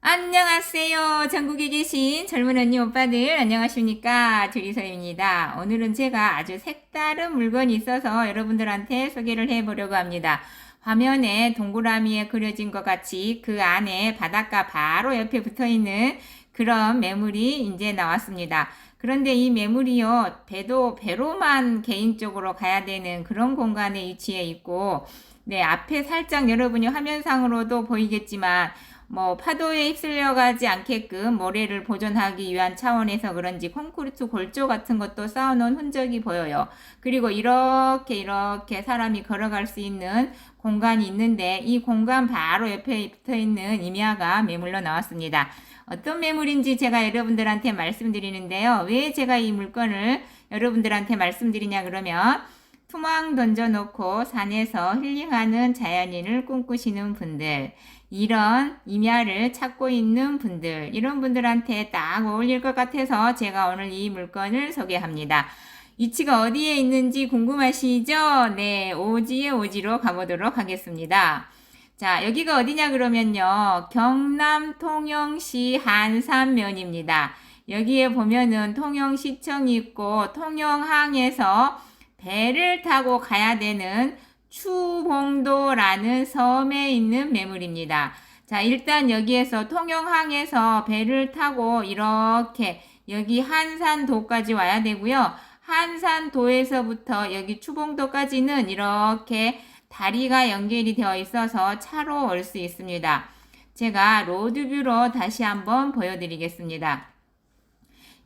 안녕하세요. 전국에 계신 젊은 언니 오빠들 안녕하십니까? 주리서입니다. 오늘은 제가 아주 색다른 물건이 있어서 여러분들한테 소개를 해보려고 합니다. 화면에 동그라미에 그려진 것 같이 그 안에 바닷가 바로 옆에 붙어 있는 그런 매물이 이제 나왔습니다. 그런데 이 매물이요, 배도, 배로만 개인적으로 가야 되는 그런 공간에 위치해 있고, 네, 앞에 살짝 여러분이 화면상으로도 보이겠지만, 뭐 파도에 휩쓸려 가지 않게끔 모래를 보존하기 위한 차원에서 그런지 콘크리트 골조 같은 것도 쌓아놓은 흔적이 보여요. 그리고 이렇게 이렇게 사람이 걸어갈 수 있는 공간이 있는데 이 공간 바로 옆에 붙어 있는 임야가 매물로 나왔습니다. 어떤 매물인지 제가 여러분들한테 말씀드리는데요. 왜 제가 이 물건을 여러분들한테 말씀드리냐 그러면 투망 던져놓고 산에서 힐링하는 자연인을 꿈꾸시는 분들, 이런 임야를 찾고 있는 분들, 이런 분들한테 딱 어울릴 것 같아서 제가 오늘 이 물건을 소개합니다. 위치가 어디에 있는지 궁금하시죠? 네, 오지의 오지로 가보도록 하겠습니다. 자, 여기가 어디냐 그러면요. 경남 통영시 한산면입니다. 여기에 보면은 통영시청이 있고 통영항에서 배를 타고 가야 되는 추봉도라는 섬에 있는 매물입니다. 자, 일단 여기에서 통영항에서 배를 타고 이렇게 여기 한산도까지 와야 되고요. 한산도에서부터 여기 추봉도까지는 이렇게 다리가 연결이 되어 있어서 차로 올 수 있습니다. 제가 로드뷰로 다시 한번 보여드리겠습니다.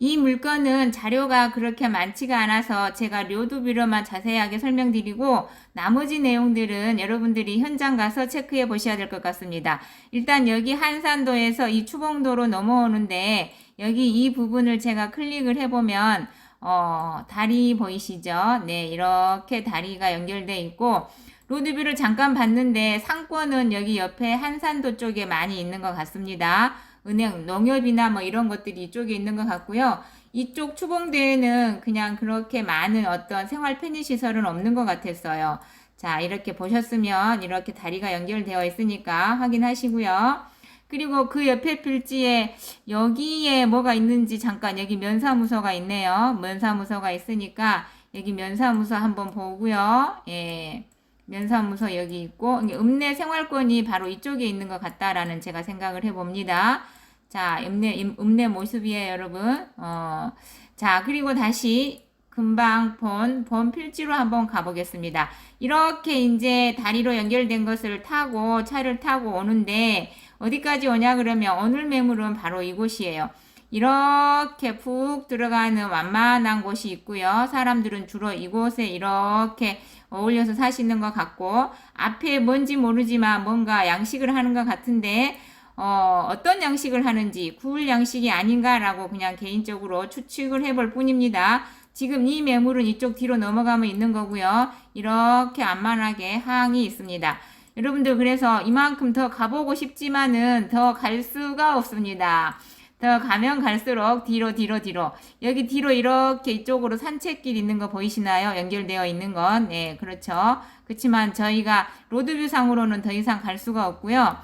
이 물건은 자료가 그렇게 많지가 않아서 제가 료드뷰로만 자세하게 설명드리고 나머지 내용들은 여러분들이 현장 가서 체크해 보셔야 될 것 같습니다. 일단 여기 한산도에서 이 추봉도로 넘어오는데 여기 이 부분을 제가 클릭을 해보면 어, 다리 보이시죠? 네, 이렇게 다리가 연결돼 있고 로드뷰를 잠깐 봤는데 상권은 여기 옆에 한산도 쪽에 많이 있는 것 같습니다. 은행, 농협이나 뭐 이런 것들이 이쪽에 있는 것 같고요. 이쪽 추봉대에는 그냥 그렇게 많은 어떤 생활 편의 시설은 없는 것 같았어요. 자, 이렇게 보셨으면 이렇게 다리가 연결되어 있으니까 확인하시고요. 그리고 그 옆에 필지에 여기에 뭐가 있는지 잠깐 여기 면사무소가 있네요. 면사무소가 있으니까 여기 면사무소 한번 보고요. 예. 면사무소 여기 있고 읍내 생활권이 바로 이쪽에 있는 것 같다라는 제가 생각을 해봅니다. 자, 읍내 읍내 모습이에요, 여러분. 어, 자, 그리고 다시 금방 본, 본 필지로 한번 가보겠습니다. 이렇게 이제 다리로 연결된 것을 타고 차를 타고 오는데 어디까지 오냐 그러면 오늘 매물은 바로 이곳이에요. 이렇게 푹 들어가는 완만한 곳이 있고요. 사람들은 주로 이곳에 이렇게 어울려서 사시는 것 같고 앞에 뭔지 모르지만 뭔가 양식을 하는 것 같은데 어, 어떤 양식을 하는지 구울 양식이 아닌가라고 그냥 개인적으로 추측을 해볼 뿐입니다. 지금 이 매물은 이쪽 뒤로 넘어가면 있는 거고요. 이렇게 안만하게 항이 있습니다. 여러분들 그래서 이만큼 더 가보고 싶지만은 더 갈 수가 없습니다. 더 가면 갈수록 뒤로 뒤로 뒤로 여기 뒤로 이렇게 이쪽으로 산책길 있는 거 보이시나요? 연결되어 있는 건 네, 그렇죠. 그렇지만 저희가 로드뷰 상으로는 더 이상 갈 수가 없고요.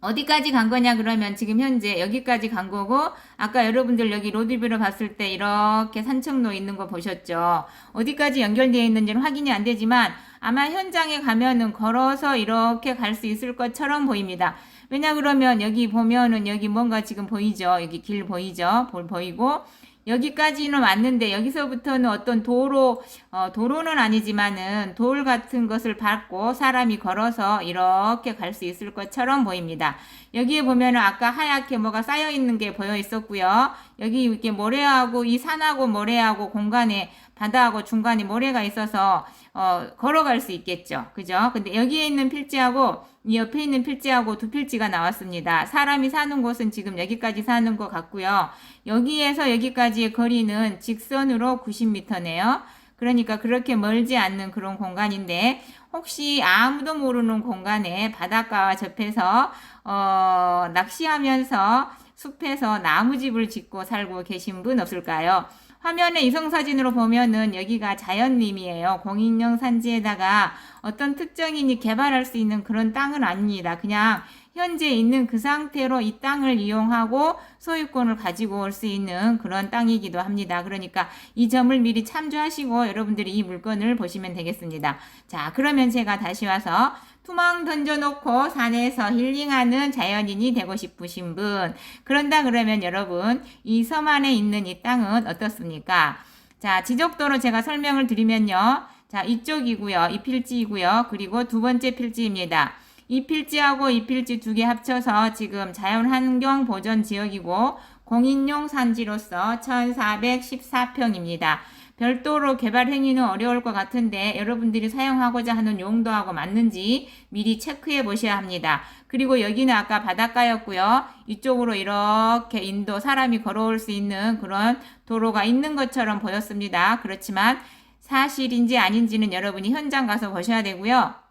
어디까지 간 거냐 그러면 지금 현재 여기까지 간 거고 아까 여러분들 여기 로드뷰를 봤을 때 이렇게 산책로 있는 거 보셨죠 어디까지 연결되어 있는지는 확인이 안 되지만 아마 현장에 가면은 걸어서 이렇게 갈 수 있을 것처럼 보입니다 왜냐 그러면 여기 보면은 여기 뭔가 지금 보이죠 여기 길 보이죠 볼 보이고 여기까지는 왔는데 여기서부터는 어떤 도로 어, 도로는 아니지만은 돌 같은 것을 밟고 사람이 걸어서 이렇게 갈 수 있을 것처럼 보입니다. 여기에 보면은 아까 하얗게 뭐가 쌓여 있는 게 보여 있었고요. 여기 이렇게 모래하고 이 산하고 모래하고 공간에 바다하고 중간에 모래가 있어서 어, 걸어갈 수 있겠죠. 그죠? 근데 여기에 있는 필지하고 이 옆에 있는 필지하고 두 필지가 나왔습니다. 사람이 사는 곳은 지금 여기까지 사는 것 같고요. 여기에서 여기까지의 거리는 직선으로 90m네요. 그러니까 그렇게 멀지 않는 그런 공간인데 혹시 아무도 모르는 공간에 바닷가와 접해서 어, 낚시하면서 숲에서 나무집을 짓고 살고 계신 분 없을까요? 화면에 이성사진으로 보면은 여기가 자연림이에요. 공인용 산지에다가 어떤 특정인이 개발할 수 있는 그런 땅은 아닙니다. 그냥 현재 있는 그 상태로 이 땅을 이용하고 소유권을 가지고 올 수 있는 그런 땅이기도 합니다. 그러니까 이 점을 미리 참조하시고 여러분들이 이 물건을 보시면 되겠습니다. 자, 그러면 제가 다시 와서 투망 던져놓고 산에서 힐링하는 자연인이 되고 싶으신 분. 그런다 그러면 여러분, 이 섬 안에 있는 이 땅은 어떻습니까? 자, 지적도로 제가 설명을 드리면요. 자, 이쪽이고요. 이 필지이고요. 그리고 두 번째 필지입니다. 이 필지하고 이 필지 두 개 합쳐서 지금 자연환경 보전 지역이고 공인용 산지로서 1414평입니다. 별도로 개발 행위는 어려울 것 같은데 여러분들이 사용하고자 하는 용도하고 맞는지 미리 체크해 보셔야 합니다. 그리고 여기는 아까 바닷가였고요. 이쪽으로 이렇게 인도 사람이 걸어올 수 있는 그런 도로가 있는 것처럼 보였습니다. 그렇지만 사실인지 아닌지는 여러분이 현장 가서 보셔야 되고요.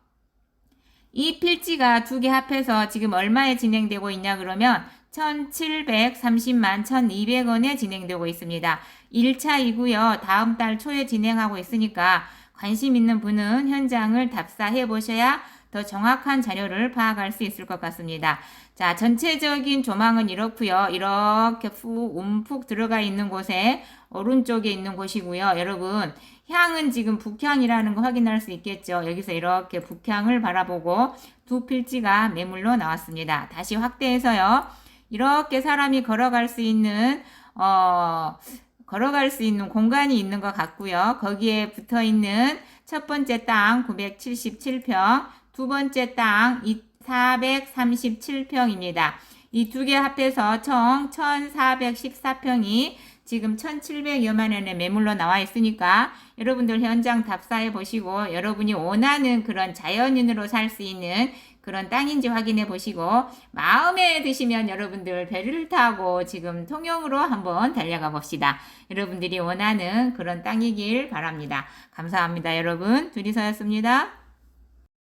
이 필지가 두 개 합해서 지금 얼마에 진행되고 있냐 그러면 1730만 1200원에 진행되고 있습니다. 1차이고요. 다음 달 초에 진행하고 있으니까 관심 있는 분은 현장을 답사해 보셔야 더 정확한 자료를 파악할 수 있을 것 같습니다. 자, 전체적인 조망은 이렇고요. 이렇게 푹 움푹 들어가 있는 곳에 오른쪽에 있는 곳이고요. 여러분, 향은 지금 북향이라는 거 확인할 수 있겠죠. 여기서 이렇게 북향을 바라보고 두 필지가 매물로 나왔습니다. 다시 확대해서요. 이렇게 사람이 걸어갈 수 있는 어 걸어갈 수 있는 공간이 있는 것 같고요. 거기에 붙어 있는 첫 번째 땅 977평, 두 번째 땅 437평입니다. 이 두 개 합해서 총 1414평이 지금 1700여만 원의 매물로 나와 있으니까 여러분들 현장 답사해 보시고 여러분이 원하는 그런 자연인으로 살 수 있는 그런 땅인지 확인해 보시고 마음에 드시면 여러분들 배를 타고 지금 통영으로 한번 달려가 봅시다. 여러분들이 원하는 그런 땅이길 바랍니다. 감사합니다. 여러분 둘이서였습니다.